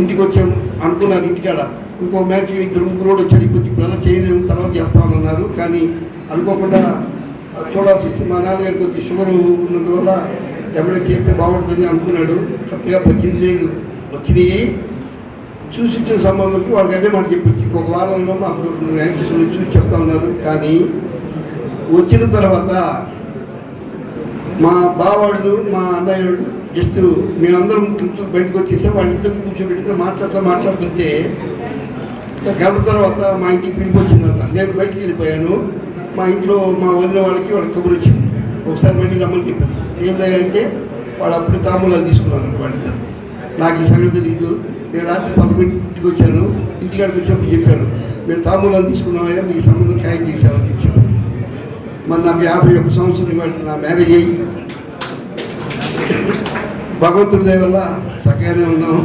ఇంటికి వచ్చాం అనుకున్నారు ఇంటికాడ. ఇంకో మ్యాచ్ ఇద్దరు ముగ్గురు కూడా వచ్చారు ఇప్పుడు ఇప్పుడు చేయలేము తర్వాత చేస్తామన్నారు. కానీ అనుకోకుండా అది చూడాల్సి వచ్చింది మా నాన్నగారికి కొద్ది షుగర్ ఉన్నందువల్ల ఎమ్మడే చేస్తే బాగుంటుందని అనుకున్నాడు. చక్కగా పద్దెనిమిది ఏళ్ళు వచ్చినాయి. చూసి ఇచ్చిన సంబంధంకి వాళ్ళకి అదే మాట చెప్పొచ్చు. ఇంకొక వారంలో మాకు యాంక్షన్ చూసి చెప్తా ఉన్నారు. కానీ వచ్చిన తర్వాత మా బావాళ్ళు మా అన్నయ్య జస్ట్ మేమందరం కూర్చొని బయటకు వచ్చేసాం వాళ్ళిద్దరు కూర్చోబెట్టుకుని మాట్లాడుతూ మాట్లాడుతుంటే ఒక గంట తర్వాత మా ఇంటికి పిలిపి వచ్చిందంట. నేను బయటికి వెళ్ళిపోయాను. మా ఇంట్లో మా వదిన వాళ్ళకి వాళ్ళకి కబురు వచ్చింది. ఒకసారి మళ్ళీ రమ్మని చెప్పింది ఏంటంటే వాళ్ళు అప్పుడు తాంబూలాలు తీసుకున్నారు వాళ్ళిద్దరు. నాకు ఈ సంగతి తెలియదు నేను రాత్రి పదకొండింటికి వచ్చాను. ఇంటికాడికి వచ్చినప్పుడు చెప్పాను. మేము తాంబూలాలు తీసుకున్నామయ్యా మీ సంబంధం ఖాయం చేశామని చెప్పాను. మరి నాకు యాభై ఒక్క సంవత్సరం ఇవాళ నా మ్యారేజ్ అయ్యి భగవంతుడి దయ వల్ల చక్కగానే ఉన్నాము